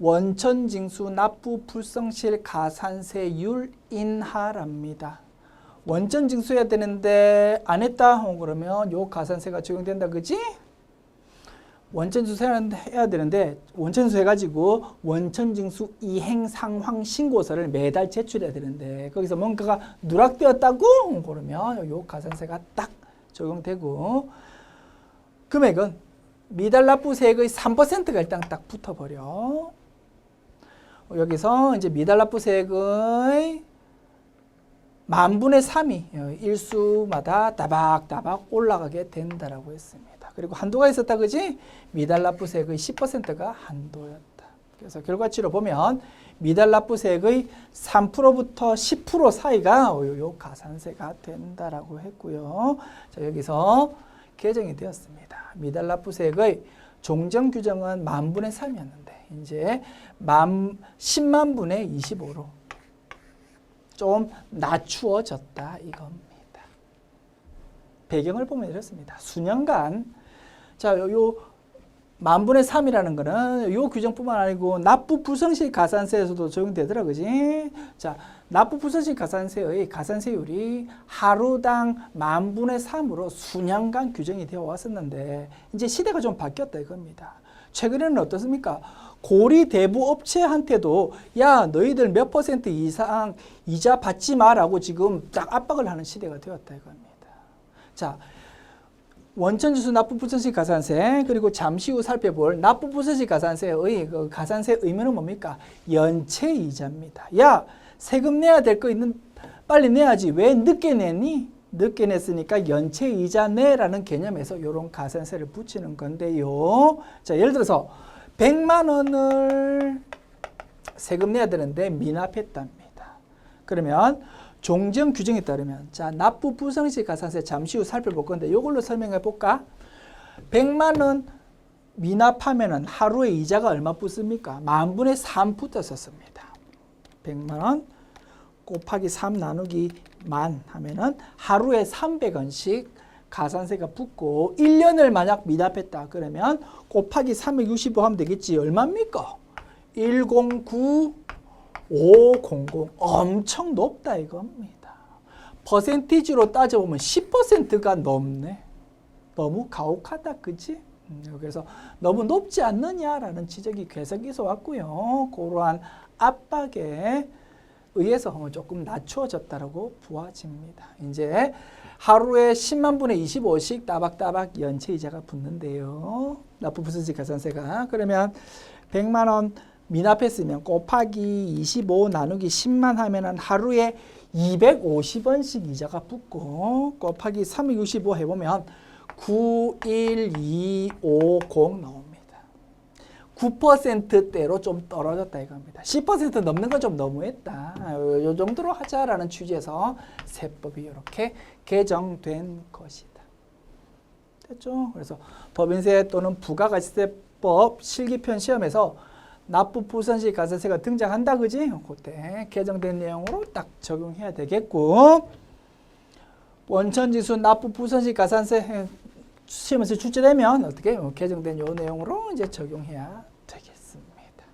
원천징수 납부 불성실 가산세율 인하랍니다. 원천 징수해야 되는데 안 했다 어, 그러면 요 가산세가 적용된다 그지? 원천 징수 해야- 해야 되는데 원천 징수 해가지고 원천 징수 이행 상황 신고서를 매달 제출해야 되는데 거기서 뭔가가 누락되었다고 어, 그러면 요 가산세가 딱 적용되고 금액은 미달 납부 세액의 3%가 일단 딱 붙어버려. 여기서 이제 미달 납부세액의 만분의 3이 일수마다 따박따박 올라가게 된다라고 했습니다. 그리고 한도가 있었다 그지? 미달 납부세액의 10%가 한도였다. 그래서 결과치로 보면 미달 납부세액의 3%부터 10% 사이가 요, 요 가산세가 된다라고 했고요. 자, 여기서 개정이 되었습니다. 미달 납부세액의 종정 규정은 만 분의 3이었는데 이제 만 10만 분의 25로 좀 낮추어졌다 이겁니다. 배경을 보면 이렇습니다. 수년간 자, 요, 요 만분의 3이라는 거는 요 규정뿐만 아니고 납부 불성실 가산세에서도 적용되더라 그지? 자, 납부 불성실 가산세의 가산세율이 하루당 만분의 3으로 수년간 규정이 되어 왔었는데 이제 시대가 좀 바뀌었다 이겁니다. 최근에는 어떻습니까? 고리 대부 업체한테도 야 너희들 몇 퍼센트 이상 이자 받지 마라고 지금 딱 압박을 하는 시대가 되었다 이겁니다. 자, 원천지수 납부부서식 가산세 그리고 잠시 후 살펴볼 납부부서식 가산세의 그 가산세 의미는 뭡니까? 연체 이자입니다. 야 세금 내야 될 거 있는 빨리 내야지 왜 늦게 내니? 늦게 냈으니까 연체 이자 내라는 개념에서 이런 가산세를 붙이는 건데요. 자 예를 들어서 100만 원을 세금 내야 되는데 미납했답니다. 그러면 종정 규정에 따르면 자 납부 부성시 가산세 잠시 후 살펴볼 건데 이걸로 설명해 볼까? 100만 원 미납하면은 하루에 이자가 얼마 붙습니까? 만분의 3 붙었었습니다. 100만 원 곱하기 3 나누기 만 하면은 하루에 300원씩 가산세가 붙고 1년을 만약 미납했다 그러면 곱하기 365 하면 되겠지 얼마입니까? 109 500 엄청 높다 이겁니다. 퍼센티지로 따져보면 10%가 넘네. 너무 가혹하다 그지? 음, 그래서 너무 높지 않느냐라는 지적이 계속 있어 왔고요. 그러한 압박에 의해서 조금 낮추어졌다라고 보아집니다. 이제 하루에 10만 분의 25씩 따박따박 연체 이자가 붙는데요. 납부 부수지 가산세가 그러면 100만 원 미납했으면 곱하기 25 나누기 10만 하면은 하루에 250원씩 이자가 붙고 곱하기 365 해보면 91250 나옵니다. 9%대로 좀 떨어졌다 이겁니다. 10% 넘는 건 좀 너무했다. 요 정도로 하자라는 취지에서 세법이 이렇게 개정된 것이다. 됐죠? 그래서 법인세 또는 부가가치세법 실기편 시험에서 납부 부산시 가세세가 등장한다 그지? 그때 개정된 내용으로 딱 적용해야 되겠고 원천지수 납부 부산시 가산세 예, 시험에서 출제되면 어떻게 뭐 개정된 요 내용으로 이제 적용해야 되겠습니다.